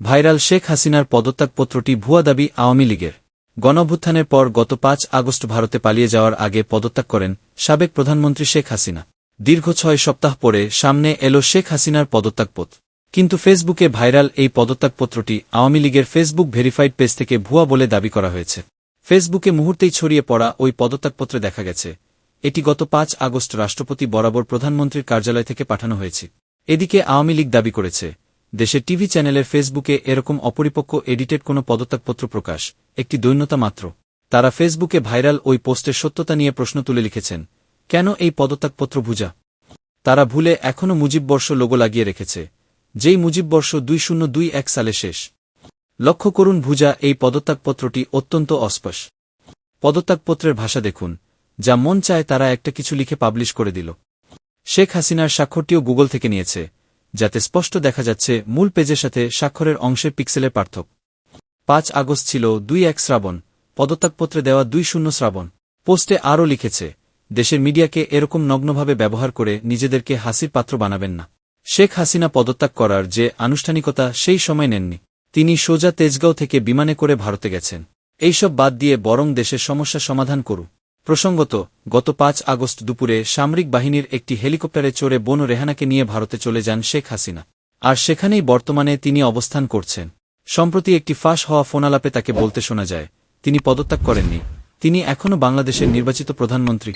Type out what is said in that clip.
Viral Sheikh হাসিনার পদত্যাগপত্রটি ভুয়া দাবি আওয়ামী লীগের। গণঅভ্যুত্থানের পর গত পাঁচ আগস্ট ভারতে পালিয়ে যাওয়ার আগে পদত্যাগ করেন সাবেক প্রধানমন্ত্রী শেখ হাসিনা। দীর্ঘ ছয় সপ্তাহ পরে সামনে এলো শেখ হাসিনার পদত্যাগপত্র। কিন্তু ফেসবুকে ভাইরাল এই পদত্যাগপত্রটি আওয়ামী লীগের ফেসবুক ভেরিফাইড পেজ থেকে ভুয়া বলে দাবি করা হয়েছে। ফেসবুকে মুহূর্তেই ছড়িয়ে পড়া ওই পদত্যাগপত্রে দেখা গেছে। এটি গত পাঁচ আগস্ট রাষ্ট্রপতি বরাবর প্রধানমন্ত্রীর কার্যালয় থেকে পাঠানো হয়েছে। এদিকে আওয়ামী লীগ দাবি করেছে দেশের টিভি চ্যানেলের ফেসবুকে এরকম অপরিপক্ক এডিটেড কোনো পদত্যাগপত্র প্রকাশ, একটি দৈন্যতা মাত্র। তারা ফেসবুকে ভাইরাল ওই পোস্টের সত্যতা নিয়ে প্রশ্ন তুলে লিখেছেন, কেন এই পদত্যাগপত্র ভুজা? তারা ভুলে এখনও মুজিববর্ষ লোগো লাগিয়ে রেখেছে, যেই মুজিববর্ষ দুই শূন্য দুই এক সালে শেষ। লক্ষ্য করুন ভুজা এই পদত্যাগপত্রটি অত্যন্ত অস্পশ। পদত্যাগপত্রের ভাষা দেখুন, যা মন চায় তারা একটা কিছু লিখে পাবলিশ করে দিল। শেখ হাসিনার স্বাক্ষরটিও গুগল থেকে নিয়েছে যাতে স্পষ্ট দেখা যাচ্ছে মূল পেজের সাথে স্বাক্ষরের অংশের পিক্সেলের পার্থক্য। পাঁচ আগস্ট ছিল দুই এক শ্রাবণ, পদত্যাগপত্রে দেওয়া দুই শূন্য শ্রাবণ। পোস্টে আরও লিখেছে, দেশের মিডিয়াকে এরকম নগ্নভাবে ব্যবহার করে নিজেদেরকে হাসির পাত্র বানাবেন না। শেখ হাসিনা পদত্যাগ করার যে আনুষ্ঠানিকতা সেই সময় নেননি। তিনি সোজা তেজগাঁও থেকে বিমানে করে ভারতে গেছেন। এইসব বাদ দিয়ে বরং দেশের সমস্যা সমাধান করু প্রসঙ্গত, গত পাঁচ আগস্ট দুপুরে সামরিক বাহিনীর একটি হেলিকপ্টারে চড়ে বন রেহানাকে নিয়ে ভারতে চলে যান শেখ হাসিনা। আর সেখানেই বর্তমানে তিনি অবস্থান করছেন। সম্প্রতি একটি ফাঁস হওয়া ফোনালাপে তাকে বলতে শোনা যায়, তিনি পদত্যাগ করেননি। তিনি এখনও বাংলাদেশের নির্বাচিত প্রধানমন্ত্রী।